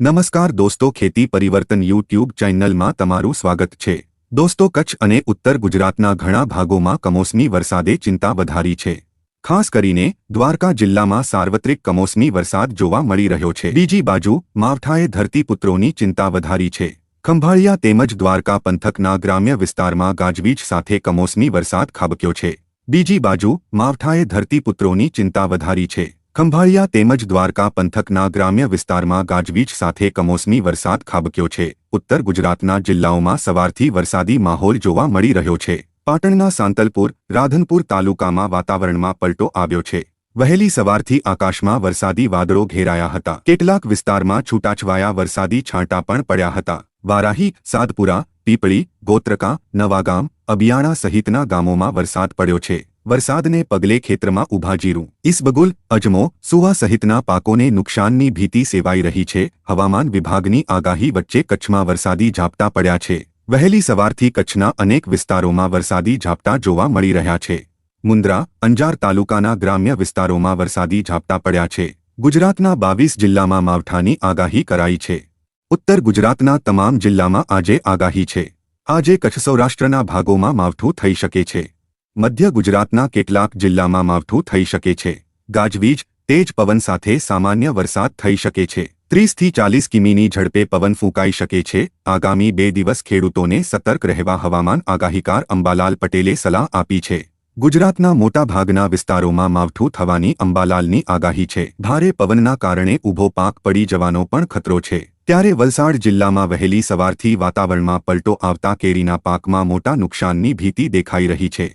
નમસ્કાર દોસ્તો, ખેતી પરિવર્તન યુટ્યુબ ચેનલમાં તમારું સ્વાગત છે. દોસ્તો, કચ્છ અને ઉત્તર ગુજરાતના ઘણા ભાગોમાં કમોસમી વરસાદે ચિંતા વધારી છે. ખાસ કરીને દ્વારકા જિલ્લામાં સાર્વત્રિક કમોસમી વરસાદ જોવા મળી રહ્યો છે. બીજી બાજુ, માવઠાએ ધરતીપુત્રોની ચિંતા વધારી છે. ખંભાળિયા તેમજ દ્વારકા પંથકના ગ્રામ્ય વિસ્તારમાં ગાજવીજ સાથે કમોસમી વરસાદ ખાબક્યો છે. બીજી બાજુ, માવઠાએ ધરતીપુત્રોની ચિંતા વધારી છે. ખંભાળિયા તેમજ દ્વારકા પંથકના ગ્રામ્ય વિસ્તારમાં ગાજવીજ સાથે કમોસમી વરસાદ ખાબક્યો છે. ઉત્તર ગુજરાતના જિલ્લાઓમાં સવારથી વરસાદી માહોલ જોવા મળી રહ્યો છે. પાટણના સાંતલપુર, રાધનપુર તાલુકામાં વાતાવરણમાં પલટો આવ્યો છે. વહેલી સવારથી આકાશમાં વરસાદી વાદળો ઘેરાયા હતા. કેટલાક વિસ્તારમાં છૂટાછવાયા વરસાદી છાંટા પણ પડ્યા હતા. વારાહી, સાદપુરા, પીપળી, ગોત્રકા, નવાગામ અબિયાણા સહિતના ગામોમાં વરસાદ પડ્યો છે. વરસાદને પગલે ખેતરમાં ઊભા જીરું. ઇસબગુલ અજમો સુવા સહિતના પાકોને નુકસાનની ભીતિ સેવાઈ રહી છે. હવામાન વિભાગની આગાહી વચ્ચે કચ્છમાં વરસાદી ઝાપટા પડ્યા છે. વહેલી સવારથી કચ્છના અનેક વિસ્તારોમાં વરસાદી ઝાપટા જોવા મળી રહ્યા છે. મુન્દ્રા, અંજાર તાલુકાના ગ્રામ્ય વિસ્તારોમાં વરસાદી ઝાપટા પડ્યા છે. ગુજરાતના બાવીસ જિલ્લામાં માવઠાની આગાહી કરાઈ છે. ઉત્તર ગુજરાતના તમામ જિલ્લામાં આજે આગાહી છે. આજે કચ્છ સૌરાષ્ટ્રના ભાગોમાં માવઠું થઈ શકે છે. મધ્ય ગુજરાતના કેટલાક જિલ્લામાં માવઠું થઈ શકે છે. ગાજવીજ, તેજ પવન સાથે સામાન્ય વરસાદ થઈ શકે છે. ત્રીસથી ચાલીસ કિમીની ઝડપે પવન ફૂંકાઈ શકે છે. આગામી બે દિવસ ખેડૂતોને સતર્ક રહેવા હવામાન આગાહીકાર અંબાલાલ પટેલે સલાહ આપી છે. ગુજરાતના મોટાભાગના વિસ્તારોમાં માવઠું થવાની અંબાલાલની આગાહી છે. ભારે પવનના કારણે ઊભો પાક પડી જવાનો પણ ખતરો છે. ત્યારે વલસાડ જિલ્લામાં વહેલી સવારથી વાતાવરણમાં પલટો આવતા કેરીના પાકમાં મોટા નુકસાનની ભીતિ દેખાઈ રહી છે.